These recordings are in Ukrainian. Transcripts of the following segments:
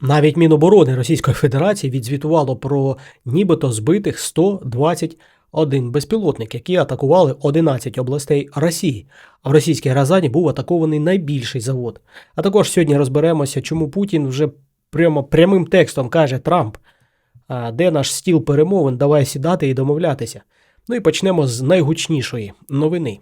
Навіть Міноборони Російської Федерації відзвітувало про нібито збитих 121 безпілотник, які атакували 11 областей Росії. А в російській Разані був атакований найбільший завод. А також сьогодні розберемося, чому Путін вже прямо прямим текстом каже Трамп, де наш стіл перемовин, давай сідати і домовлятися. Ну і почнемо з найгучнішої новини.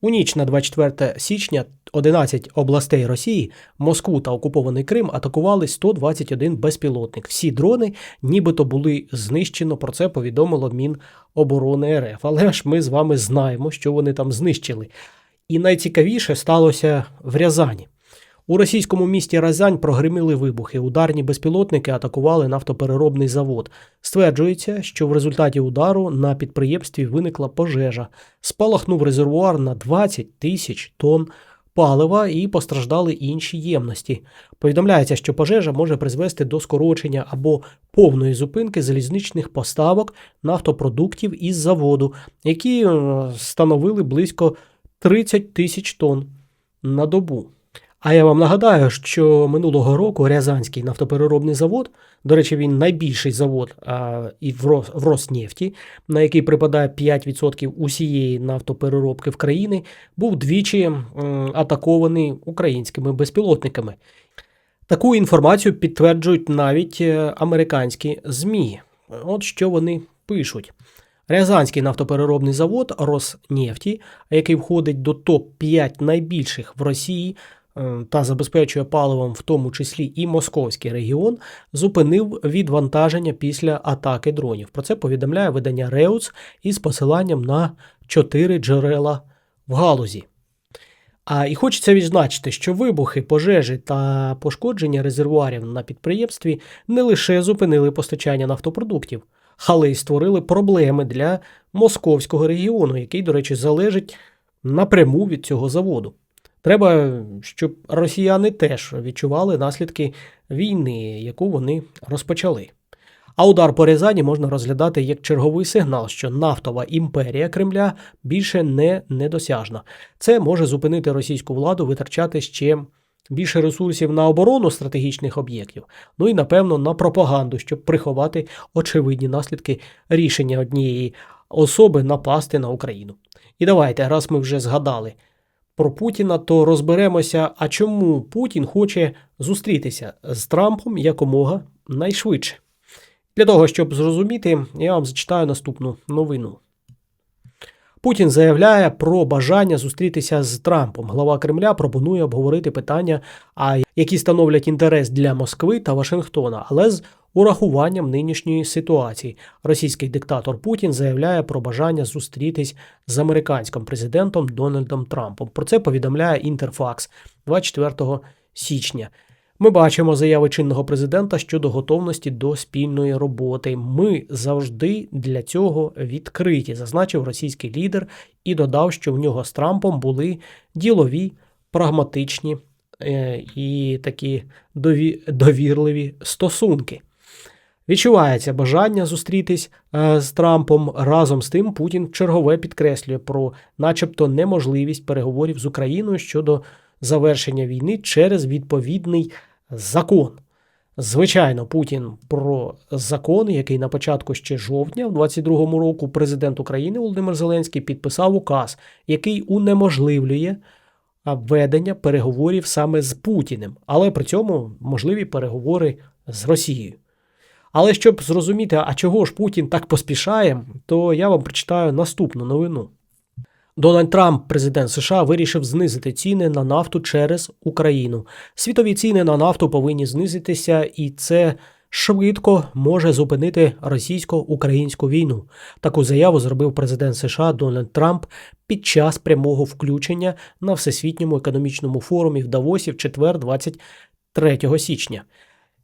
У ніч на 24 січня 11 областей Росії, Москву та окупований Крим атакували 121 безпілотник. Всі дрони нібито були знищено. Про це повідомило Міноборони РФ. Але ж ми з вами знаємо, що вони там знищили. І найцікавіше сталося в Рязані. У російському місті Рязань прогриміли вибухи. Ударні безпілотники атакували нафтопереробний завод. Стверджується, що в результаті удару на підприємстві виникла пожежа. Спалахнув резервуар на 20 тисяч тонн палива і постраждали інші ємності. Повідомляється, що пожежа може призвести до скорочення або повної зупинки залізничних поставок нафтопродуктів із заводу, які е, становили близько 30 тисяч тонн на добу. А я вам нагадаю, що минулого року Рязанський нафтопереробний завод, до речі, він найбільший завод а, і в, Рос, в Роснефті, на який припадає 5% усієї нафтопереробки в країні, був двічі атакований українськими безпілотниками. Таку інформацію підтверджують навіть е, американські ЗМІ. От що вони пишуть. Рязанський нафтопереробний завод Роснефті, який входить до топ-5 найбільших в Росії та забезпечує паливом, в тому числі і московський регіон, зупинив відвантаження після атаки дронів. Про це повідомляє видання Реуц із посиланням на чотири джерела в галузі. А і хочеться відзначити, що вибухи, пожежі та пошкодження резервуарів на підприємстві не лише зупинили постачання нафтопродуктів, але й створили проблеми для московського регіону, який, до речі, залежить напряму від цього заводу. Треба, щоб росіяни теж відчували наслідки війни, яку вони розпочали. А удар по Рязані можна розглядати як черговий сигнал, що нафтова імперія Кремля більше не недосяжна. Це може зупинити російську владу витрачати ще більше ресурсів на оборону стратегічних об'єктів, ну і напевно на пропаганду, щоб приховати очевидні наслідки рішення однієї особи напасти на Україну. І давайте, раз ми вже згадали про Путіна, то розберемося, а чому Путін хоче зустрітися з Трампом якомога найшвидше. Для того, щоб зрозуміти, я вам зачитаю наступну новину. Путін заявляє про бажання зустрітися з Трампом. Глава Кремля пропонує обговорити питання, які становлять інтерес для Москви та Вашингтона, але з урахуванням нинішньої ситуації. Російський диктатор Путін заявляє про бажання зустрітись з американським президентом Дональдом Трампом. Про це повідомляє Інтерфакс 24 січня. Ми бачимо заяви чинного президента щодо готовності до спільної роботи. Ми завжди для цього відкриті, зазначив російський лідер і додав, що в нього з Трампом були ділові, прагматичні е, і такі дові, довірливі стосунки. Відчувається бажання зустрітись е, з Трампом. Разом з тим Путін чергове підкреслює про, начебто, неможливість переговорів з Україною щодо завершення війни через відповідний закон. Звичайно, Путін про закон, який на початку ще жовтня, в 22-му року, президент України Володимир Зеленський підписав указ, який унеможливлює ведення переговорів саме з Путіним, але при цьому можливі переговори з Росією. Але щоб зрозуміти, а чого ж Путін так поспішає, то я вам прочитаю наступну новину. Дональд Трамп, президент США, вирішив знизити ціни на нафту через Україну. Світові ціни на нафту повинні знизитися, і це швидко може зупинити російсько-українську війну. Таку заяву зробив президент США Дональд Трамп під час прямого включення на всесвітньому економічному форумі в Давосі в четвер, 23 січня.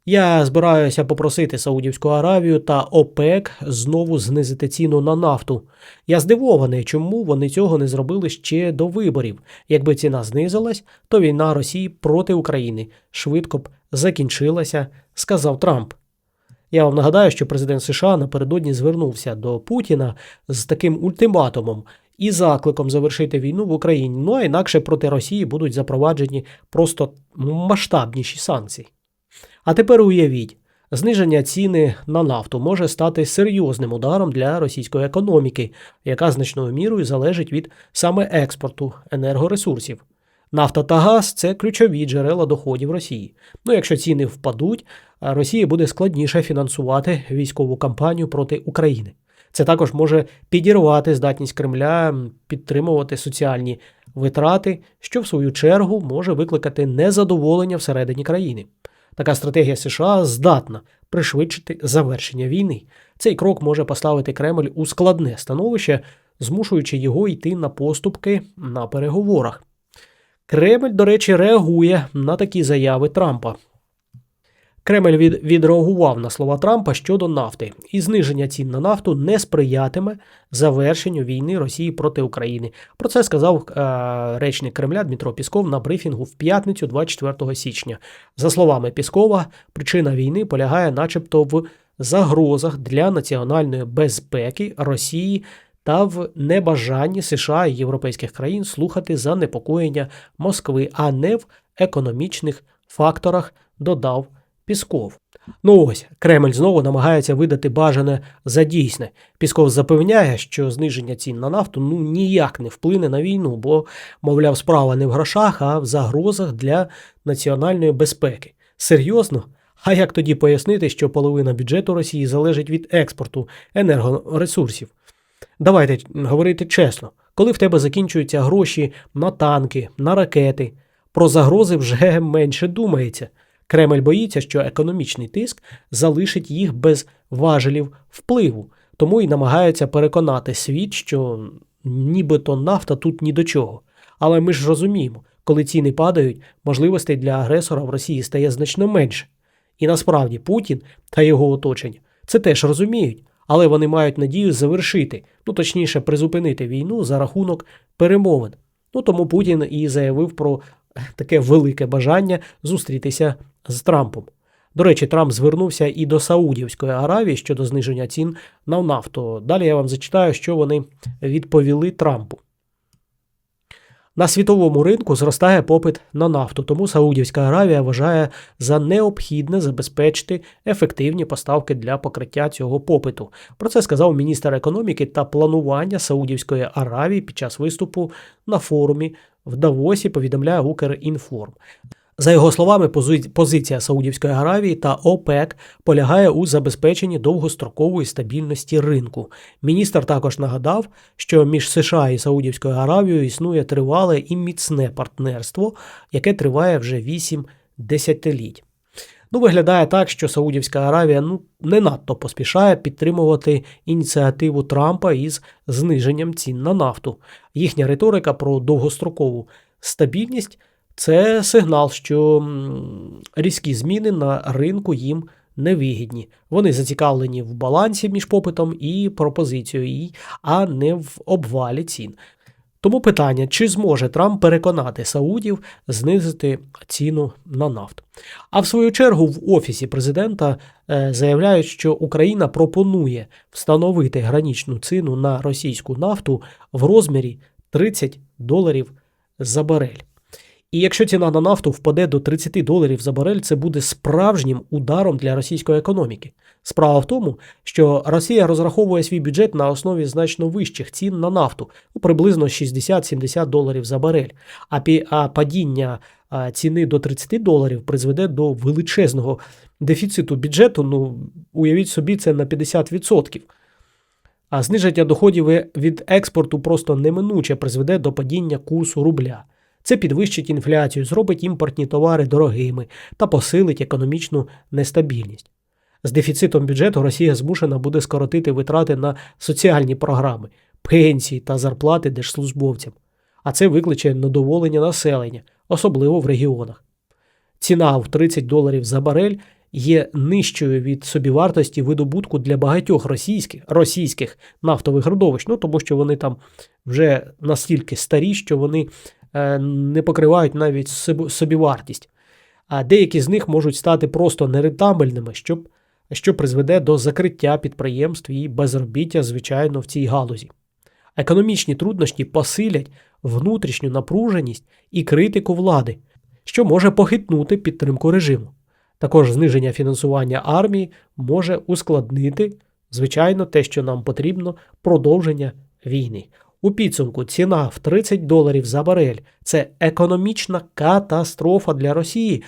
Я збираюся попросити Саудівську Аравію та ОПЕК знову знизити ціну на нафту. Я здивований, чому вони цього не зробили ще до виборів. Якби ціна знизилась, то війна Росії проти України швидко б закінчилася, сказав Трамп. Я вам нагадаю, що президент США напередодні звернувся до Путіна з таким ультиматумом і закликом завершити війну в Україні. Ну а інакше проти Росії будуть запроваджені просто масштабніші санкції. А тепер уявіть, зниження ціни на нафту може стати серйозним ударом для російської економіки, яка значною мірою залежить від саме експорту енергоресурсів. Нафта та газ це ключові джерела доходів Росії. Ну, якщо ціни впадуть, Росії буде складніше фінансувати військову кампанію проти України. Це також може підірвати здатність Кремля підтримувати соціальні витрати, що в свою чергу може викликати незадоволення всередині країни. Така стратегія США здатна пришвидшити завершення війни. Цей крок може поставити Кремль у складне становище, змушуючи його йти на поступки на переговорах. Кремль, до речі, реагує на такі заяви Трампа. Кремль від, відреагував на слова Трампа щодо нафти, і зниження цін на нафту не сприятиме завершенню війни Росії проти України. Про це сказав е, речник Кремля Дмитро Пісков на брифінгу в п'ятницю, 24 січня. За словами Піскова, причина війни полягає, начебто, в загрозах для національної безпеки Росії та в небажанні США і європейських країн слухати занепокоєння Москви, а не в економічних факторах, додав Пісков. Ну ось Кремль знову намагається видати бажане за дійсне. Пісков запевняє, що зниження цін на нафту ну ніяк не вплине на війну, бо, мовляв, справа не в грошах, а в загрозах для національної безпеки. Серйозно? А як тоді пояснити, що половина бюджету Росії залежить від експорту енергоресурсів? Давайте говорити чесно, коли в тебе закінчуються гроші на танки, на ракети, про загрози вже менше думається. Кремль боїться, що економічний тиск залишить їх без важелів впливу, тому й намагається переконати світ, що нібито нафта тут ні до чого. Але ми ж розуміємо, коли ціни падають, можливостей для агресора в Росії стає значно менше. І насправді Путін та його оточення це теж розуміють, але вони мають надію завершити, ну точніше, призупинити війну за рахунок перемовин. Ну тому Путін і заявив про таке велике бажання зустрітися з Трампом. До речі, Трамп звернувся і до Саудівської Аравії щодо зниження цін на нафту. Далі я вам зачитаю, що вони відповіли Трампу. На світовому ринку зростає попит на нафту, тому Саудівська Аравія вважає за необхідне забезпечити ефективні поставки для покриття цього попиту. Про це сказав міністр економіки та планування Саудівської Аравії під час виступу на форумі в Давосі. Повідомляє Укрінформ. За його словами, позиція Саудівської Аравії та ОПЕК полягає у забезпеченні довгострокової стабільності ринку. Міністр також нагадав, що між США і Саудівською Аравією існує тривале і міцне партнерство, яке триває вже 8 десятиліть. Ну, виглядає так, що Саудівська Аравія ну, не надто поспішає підтримувати ініціативу Трампа із зниженням цін на нафту. Їхня риторика про довгострокову стабільність. Це сигнал, що різкі зміни на ринку їм невигідні. Вони зацікавлені в балансі між попитом і пропозицією, а не в обвалі цін. Тому питання, чи зможе Трамп переконати Саудів знизити ціну на нафту. А в свою чергу в Офісі президента е, заявляють, що Україна пропонує встановити гранічну ціну на російську нафту в розмірі 30 доларів за барель. І якщо ціна на нафту впаде до 30 доларів за барель, це буде справжнім ударом для російської економіки. Справа в тому, що Росія розраховує свій бюджет на основі значно вищих цін на нафту, приблизно 60-70 доларів за барель. А падіння ціни до 30 доларів призведе до величезного дефіциту бюджету. Ну, уявіть собі, це на 50%. А зниження доходів від експорту просто неминуче призведе до падіння курсу рубля. Це підвищить інфляцію, зробить імпортні товари дорогими та посилить економічну нестабільність. З дефіцитом бюджету Росія змушена буде скоротити витрати на соціальні програми, пенсії та зарплати держслужбовцям, а це викличе недоволення населення, особливо в регіонах. Ціна в 30 доларів за барель є нижчою від собівартості видобутку для багатьох російських російських нафтових родовищ, ну тому що вони там вже настільки старі, що вони не покривають навіть собівартість, а деякі з них можуть стати просто нерентабельними, що, що призведе до закриття підприємств і безробіття, звичайно, в цій галузі. Економічні труднощі посилять внутрішню напруженість і критику влади, що може похитнути підтримку режиму. Також зниження фінансування армії може ускладнити, звичайно, те, що нам потрібно, продовження війни. У підсумку ціна в 30 доларів за барель це економічна катастрофа для Росії,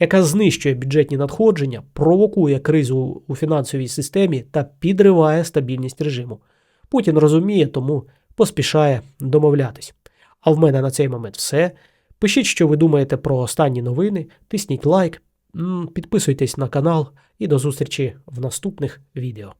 яка знищує бюджетні надходження, провокує кризу у фінансовій системі та підриває стабільність режиму. Путін розуміє, тому поспішає домовлятись. А в мене на цей момент все. Пишіть, що ви думаєте про останні новини, тисніть лайк, підписуйтесь на канал і до зустрічі в наступних відео.